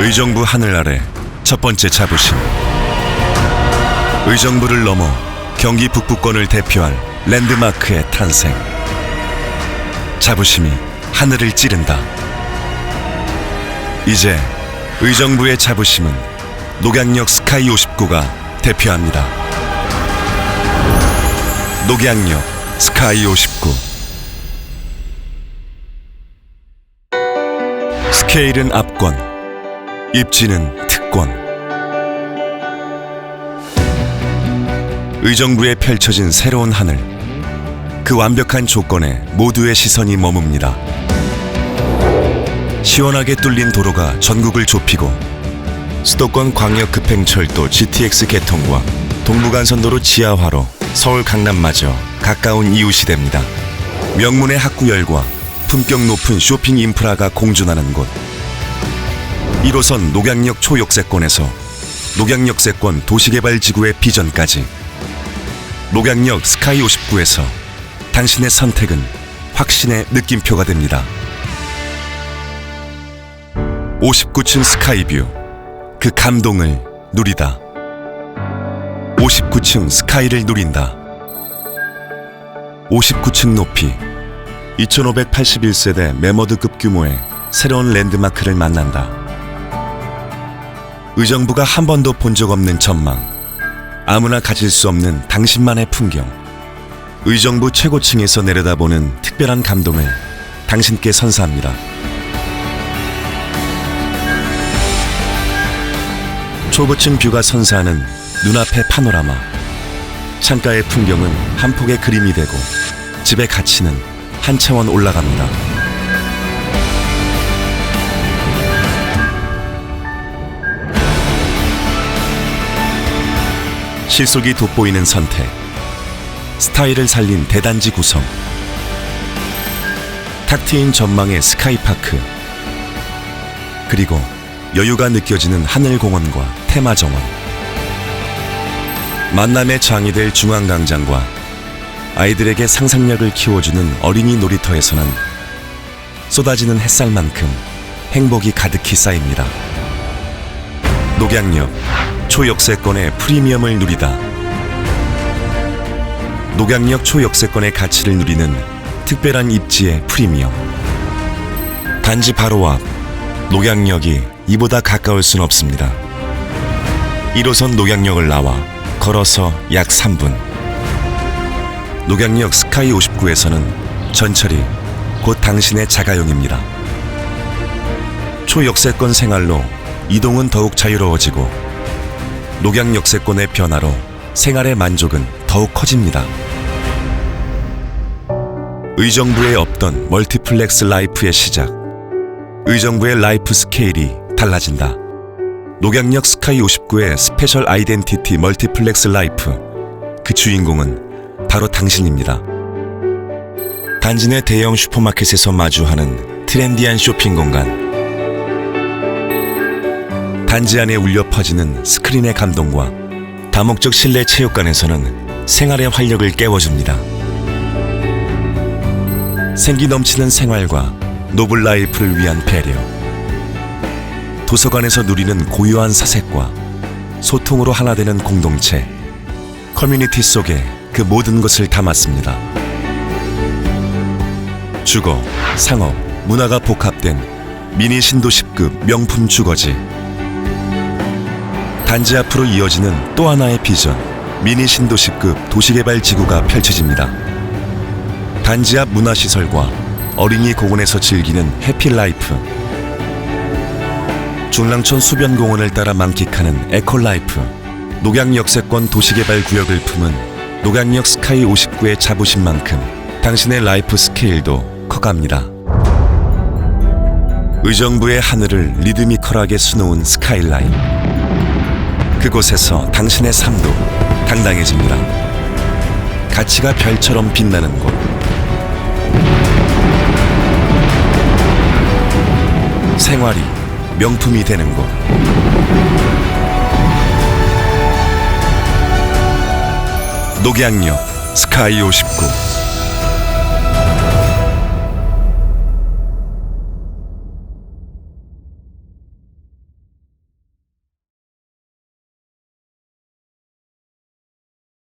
의정부 하늘 아래 첫 번째 자부심. 의정부를 넘어 경기 북부권을 대표할 랜드마크의 탄생. 자부심이 하늘을 찌른다. 이제 의정부의 자부심은 녹양역 스카이 59가 대표합니다. 녹양역 스카이 59. 스케일은 압권, 입지는 특권. 의정부에 펼쳐진 새로운 하늘. 그 완벽한 조건에 모두의 시선이 머뭅니다. 시원하게 뚫린 도로가 전국을 좁히고 수도권 광역 급행철도 GTX 개통과 동부간선도로 지하화로 서울 강남마저 가까운 이웃이 됩니다. 명문의 학구열과 품격 높은 쇼핑 인프라가 공존하는 곳. 1호선 녹양역 초역세권에서 녹양역세권 도시개발지구의 비전까지 녹양역 스카이 59에서 당신의 선택은 확신의 느낌표가 됩니다. 59층 스카이뷰 그 감동을 누리다. 59층 스카이를 누린다. 59층 높이 2581세대 메머드급 규모의 새로운 랜드마크를 만난다. 의정부가 한 번도 본 적 없는 전망, 아무나 가질 수 없는 당신만의 풍경, 의정부 최고층에서 내려다보는 특별한 감동을 당신께 선사합니다. 초고층 뷰가 선사하는 눈앞의 파노라마, 창가의 풍경은 한 폭의 그림이 되고 집의 가치는 한 차원 올라갑니다. 실속이 돋보이는 선택, 스타일을 살린 대단지 구성, 탁 트인 전망의 스카이파크, 그리고 여유가 느껴지는 하늘공원과 테마정원, 만남의 장이 될 중앙광장과 아이들에게 상상력을 키워주는 어린이 놀이터에서는 쏟아지는 햇살만큼 행복이 가득히 쌓입니다. 녹양역 초역세권의 프리미엄을 누리다. 녹양역 초역세권의 가치를 누리는 특별한 입지의 프리미엄. 단지 바로 앞 녹양역이 이보다 가까울 순 없습니다. 1호선 녹양역을 나와 걸어서 약 3분. 녹양역 스카이 59에서는 전철이 곧 당신의 자가용입니다. 초역세권 생활로 이동은 더욱 자유로워지고 녹양 역세권의 변화로 생활의 만족은 더욱 커집니다. 의정부에 없던 멀티플렉스 라이프의 시작. 의정부의 라이프 스케일이 달라진다. 녹양역 스카이 59의 스페셜 아이덴티티 멀티플렉스 라이프. 그 주인공은 바로 당신입니다. 단지 내 대형 슈퍼마켓에서 마주하는 트렌디한 쇼핑 공간. 단지 안에 울려 퍼지는 스크린의 감동과 다목적 실내 체육관에서는 생활의 활력을 깨워줍니다. 생기 넘치는 생활과 노블 라이프를 위한 배려. 도서관에서 누리는 고요한 사색과 소통으로 하나 되는 공동체. 커뮤니티 속에 그 모든 것을 담았습니다. 주거, 상업, 문화가 복합된 미니 신도시급 명품 주거지. 단지 앞으로 이어지는 또 하나의 비전, 미니 신도시급 도시개발 지구가 펼쳐집니다. 단지 앞 문화시설과 어린이 공원에서 즐기는 해피라이프. 중랑천 수변공원을 따라 만끽하는 에콜라이프. 녹양역세권 도시개발 구역을 품은 녹양역 스카이 59의 자부심 만큼 당신의 라이프 스케일도 커갑니다. 의정부의 하늘을 리드미컬하게 수놓은 스카이라인 그곳에서 당신의 삶도 당당해집니다. 가치가 별처럼 빛나는 곳. 생활이 명품이 되는 곳. 녹양역 스카이 59